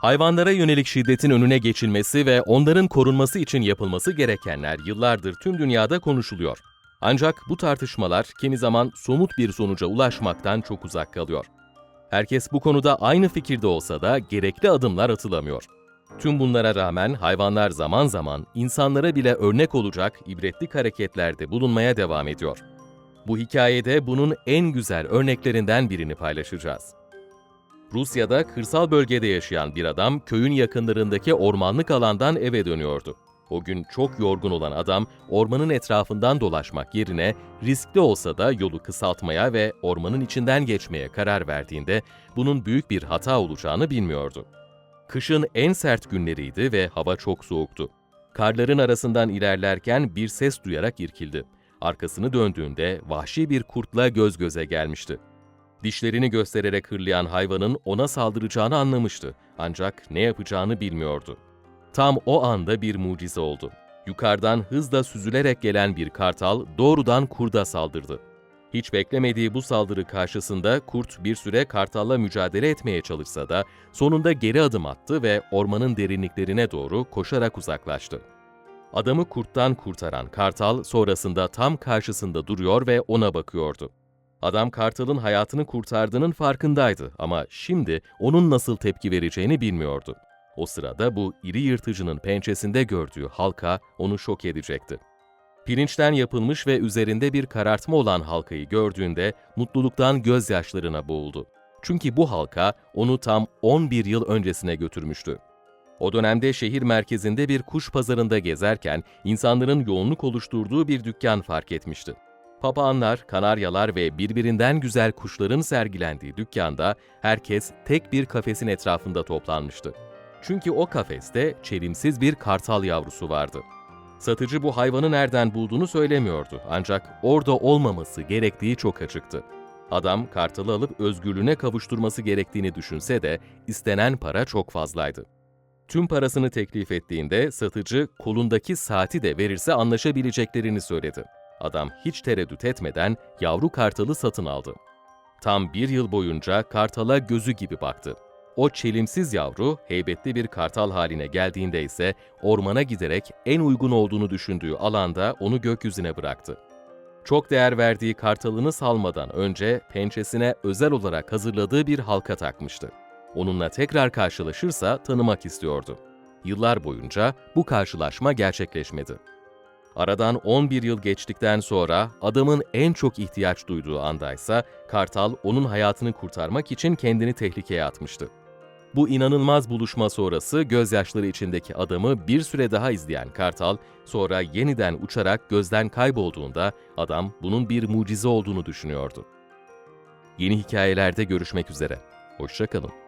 Hayvanlara yönelik şiddetin önüne geçilmesi ve onların korunması için yapılması gerekenler yıllardır tüm dünyada konuşuluyor. Ancak bu tartışmalar kimi zaman somut bir sonuca ulaşmaktan çok uzak kalıyor. Herkes bu konuda aynı fikirde olsa da gerekli adımlar atılamıyor. Tüm bunlara rağmen hayvanlar zaman zaman insanlara bile örnek olacak ibretlik hareketlerde bulunmaya devam ediyor. Bu hikayede bunun en güzel örneklerinden birini paylaşacağız. Rusya'da kırsal bölgede yaşayan bir adam köyün yakınlarındaki ormanlık alandan eve dönüyordu. O gün çok yorgun olan adam ormanın etrafından dolaşmak yerine riskli olsa da yolu kısaltmaya ve ormanın içinden geçmeye karar verdiğinde bunun büyük bir hata olacağını bilmiyordu. Kışın en sert günleriydi ve hava çok soğuktu. Karların arasından ilerlerken bir ses duyarak irkildi. Arkasını döndüğünde vahşi bir kurtla göz göze gelmişti. Dişlerini göstererek hırlayan hayvanın ona saldıracağını anlamıştı ancak ne yapacağını bilmiyordu. Tam o anda bir mucize oldu. Yukarıdan hızla süzülerek gelen bir kartal doğrudan kurda saldırdı. Hiç beklemediği bu saldırı karşısında kurt bir süre kartalla mücadele etmeye çalışsa da sonunda geri adım attı ve ormanın derinliklerine doğru koşarak uzaklaştı. Adamı kurttan kurtaran kartal sonrasında tam karşısında duruyor ve ona bakıyordu. Adam kartalın hayatını kurtardığının farkındaydı ama şimdi onun nasıl tepki vereceğini bilmiyordu. O sırada bu iri yırtıcının pençesinde gördüğü halka onu şok edecekti. Pirinçten yapılmış ve üzerinde bir karartma olan halkayı gördüğünde mutluluktan gözyaşlarına boğuldu. Çünkü bu halka onu tam 11 yıl öncesine götürmüştü. O dönemde şehir merkezinde bir kuş pazarında gezerken insanların yoğunluk oluşturduğu bir dükkan fark etmişti. Papağanlar, kanaryalar ve birbirinden güzel kuşların sergilendiği dükkanda herkes tek bir kafesin etrafında toplanmıştı. Çünkü o kafeste çelimsiz bir kartal yavrusu vardı. Satıcı bu hayvanı nereden bulduğunu söylemiyordu ancak orada olmaması gerektiği çok açıktı. Adam kartalı alıp özgürlüğüne kavuşturması gerektiğini düşünse de istenen para çok fazlaydı. Tüm parasını teklif ettiğinde satıcı kolundaki saati de verirse anlaşabileceklerini söyledi. Adam hiç tereddüt etmeden yavru kartalı satın aldı. Tam bir yıl boyunca kartala gözü gibi baktı. O çelimsiz yavru heybetli bir kartal haline geldiğinde ise ormana giderek en uygun olduğunu düşündüğü alanda onu gökyüzüne bıraktı. Çok değer verdiği kartalını salmadan önce pençesine özel olarak hazırladığı bir halka takmıştı. Onunla tekrar karşılaşırsa tanımak istiyordu. Yıllar boyunca bu karşılaşma gerçekleşmedi. Aradan 11 yıl geçtikten sonra adamın en çok ihtiyaç duyduğu andaysa Kartal onun hayatını kurtarmak için kendini tehlikeye atmıştı. Bu inanılmaz buluşma sonrası gözyaşları içindeki adamı bir süre daha izleyen Kartal, sonra yeniden uçarak gözden kaybolduğunda adam bunun bir mucize olduğunu düşünüyordu. Yeni hikayelerde görüşmek üzere. Hoşçakalın.